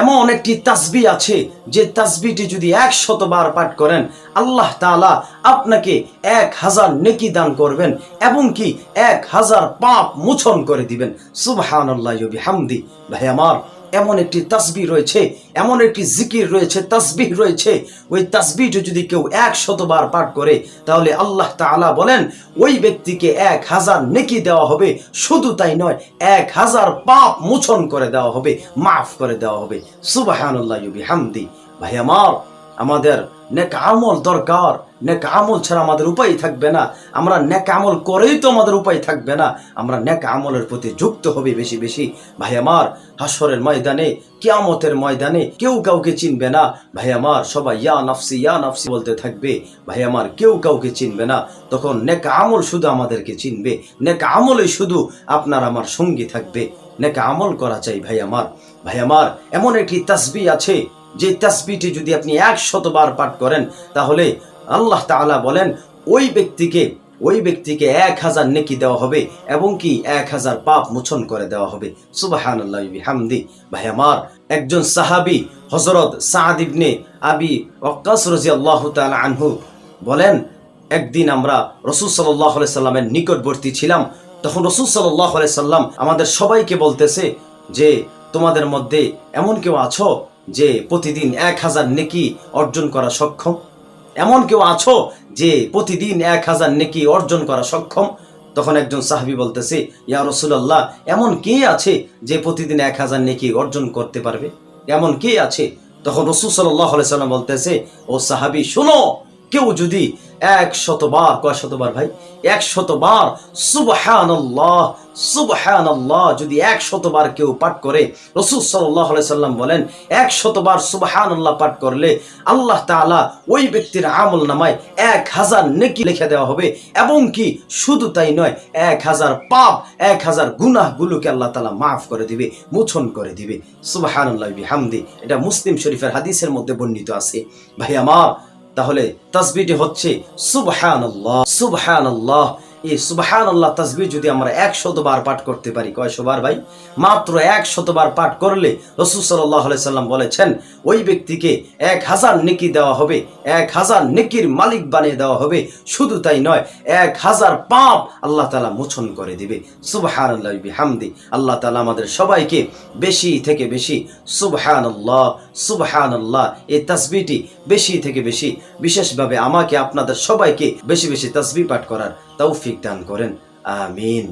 এমন একটি তাসবি আছে যে তাসবিটি যদি একশত বার পাঠ করেন, আল্লাহ তালা আপনাকে এক হাজার নেকি দান করবেন এবং কি এক হাজার পাপ মোচন করে দিবেন। সুবহান আল্লাহ হামদি ভাই আমার এমন একটি তাসবি রয়েছে, এমন একটি জিকির রয়েছে, তাসবিহ রয়েছে। ওই তাসবিটি যদি কেউ এক শতবার পাঠ করে, তাহলে আল্লাহ তালা বলেন, ওই ব্যক্তিকে এক হাজার নেকি দেওয়া হবে, শুধু তাই নয়, এক হাজার পাপ মোচন করে দেওয়া হবে, মাফ করে দেওয়া হবে। সুবাহানুল্লাহ হামদি ভাই আমার আমাদের নেক আমল দরকার, নেক আমল ছাড়া আমাদের উপায় থাকবে না। আমরা নেক আমল করেই তো আমাদের উপায় থাকবে না। আমরা নেক আমলের প্রতি যুক্ত হবে বেশি বেশি। ভাই আমার হাসরের ময়দানে, কিয়ামতের ময়দানে কেউ কাউকে চিনবে না। ভাই আমার, সবাই ইয়া নাফসি ইয়া নাফসি বলতে থাকবে। ভাই আমার, কেউ কাউকে চিনবে না। তখন নেক আমল শুধু আমাদেরকে চিনবে। নেক আমলে শুধু আপনার আমার সঙ্গী থাকবে। নেক আমল করা চাই ভাই আমার। ভাই আমার, এমন একটি তাসবি আছে যে তাসবিটি যদি আপনি একশতবার পাঠ করেন, তাহলে আল্লাহ তাআলা বলেন, ওই ব্যক্তিকে ওই ব্যক্তিকে এক হাজার নেকি দেওয়া হবে এবং কি এক হাজার পাপ মোচন করে দেওয়া হবে। সুবাহান হামদি ভাই আমার, একজন সাহাবি হজরত সাদ ইবনে আবি ওয়াক্কাস রাদিয়াল্লাহু তাআলা আনহু বলেন, একদিন আমরা রসুল সাল্লাহ সাল্লামের নিকটবর্তী ছিলাম। তখন রসুল সাল্লাহ সাল্লাম আমাদের সবাইকে বলতেছে যে, তোমাদের মধ্যে এমন কেউ আছো যে প্রতিদিন এক হাজার নেকি অর্জন করা সক্ষম? এমন কেউ আছো যে প্রতিদিন এক হাজার নেকি অর্জন করা সক্ষম? তখন একজন সাহাবি বলতেছে, ইয়া রসুল্লাহ এমন কে আছে যে প্রতিদিন এক হাজার নেকি অর্জন করতে পারবে? এমন কে আছে? তখন রসুল সাল্লাহ সাল্লাম বলতেছে, ও সাহাবি, শোনো কেউ যদি এক শতবার কয় শতবার ভাই? এক শতবার সুবহান সুবহান যদি এক শতবার কেউ পাঠ করে, রসুল সাল্লাহ সাল্লাম বলেন এক শতবার সুবহান পাঠ করলে আল্লাহ তাআলা ওই ব্যক্তির আমল নামায় এক হাজার নেকি লিখে দেওয়া হবে। এবং কি? শুধু তাই নয় এক হাজার পাপ এক হাজার গুনাহগুলোকে আল্লাহ তাআলা মাফ করে দিবে, মোচন করে দিবে। সুবহান হামদি এটা মুসলিম শরীফের হাদিসের মধ্যে বর্ণিত আছে। ভাই আমার তাহলে তাসবিটি হচ্ছে সুবহান আল্লাহ সুবহান আল্লাহ এই সুবহান আল্লাহ তাসবি যদি আমরা একশত বার পাঠ করতে পারি কয়শো বার ভাই? মাত্র একশত বার পাঠ করলে রসুল সাল্লাহ সাল্লাম বলেছেন, ওই ব্যক্তিকে এক হাজার নেকি দেওয়া হবে, এক হাজার নেকির মালিক বানিয়ে দেওয়া হবে। শুধু তাই নয়, এক হাজার পাপ আল্লাহ তালা মোচন করে দিবে। সুবহান আল্লাহ হামদি আল্লাহ তালা আমাদের সবাইকে বেশি থেকে বেশি সুবহান আল্লাহ সুবহান আল্লাহ এই তাসবিটি বেশি থেকে বেশি। বিশেষভাবে আমাকে, আপনাদের সবাইকে বেশি বেশি তাসবি পাঠ করার তৌফিক দান করেন। আমিন।